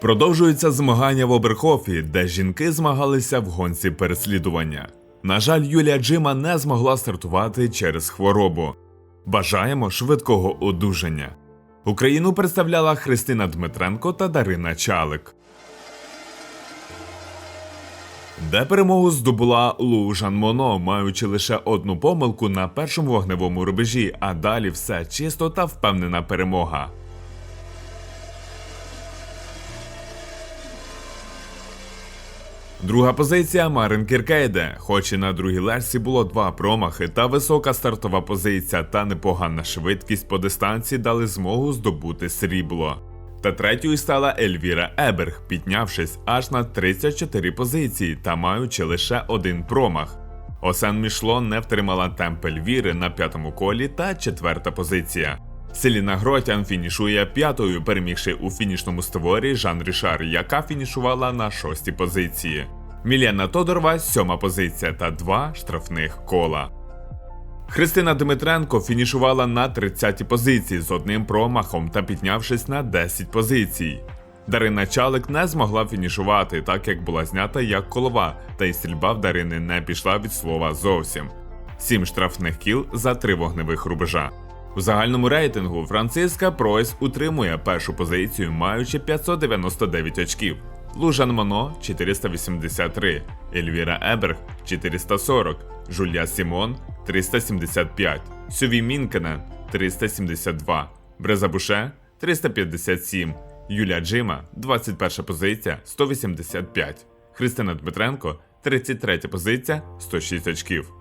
Продовжуються змагання в Оберхофі, де жінки змагалися в гонці переслідування. На жаль, Юлія Джима не змогла стартувати через хворобу. Бажаємо швидкого одужання. Україну представляла Христина Дмитренко та Дарина Чалик. Де перемогу здобула Лу Жан Моно, маючи лише одну помилку на першому вогневому рубежі, а далі все чисто та впевнена перемога. Друга позиція Марин Кіркейде. Хоч і на другій лерсі було два промахи та висока стартова позиція та непогана швидкість по дистанції дали змогу здобути срібло. Та третьою стала Ельвіра Еберг, піднявшись аж на 34 позиції та маючи лише один промах. Осен Мішло не втримала темп Ельвіри на п'ятому колі та четверта позиція. Селіна Гротян фінішує п'ятою, перемігши у фінішному створі Жан Рішар, яка фінішувала на шостій позиції. Мілена Тодорова сьома позиція та два штрафних кола. Христина Дмитренко фінішувала на 30-й позиції з одним промахом та піднявшись на 10 позицій. Дарина Чалик не змогла фінішувати, так як була знята як колова, та й стрільба в Дарини не пішла від слова зовсім. Сім штрафних кіл за три вогневих рубежа. У загальному рейтингу Франциска Пройс утримує першу позицію, маючи 599 очків. Лужан Моно 483, Ельвіра Еберг 440, Жулія Сімон 375, Сюві Мінкенен 372, Бреза Буше 357, Юлія Джима 21 позиція 185, Христина Дмитренко 33 позиція 106 очків.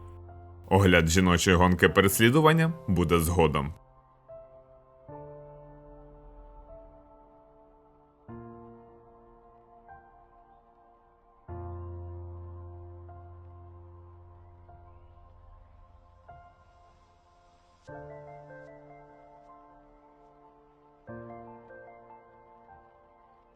Огляд жіночої гонки переслідування буде згодом.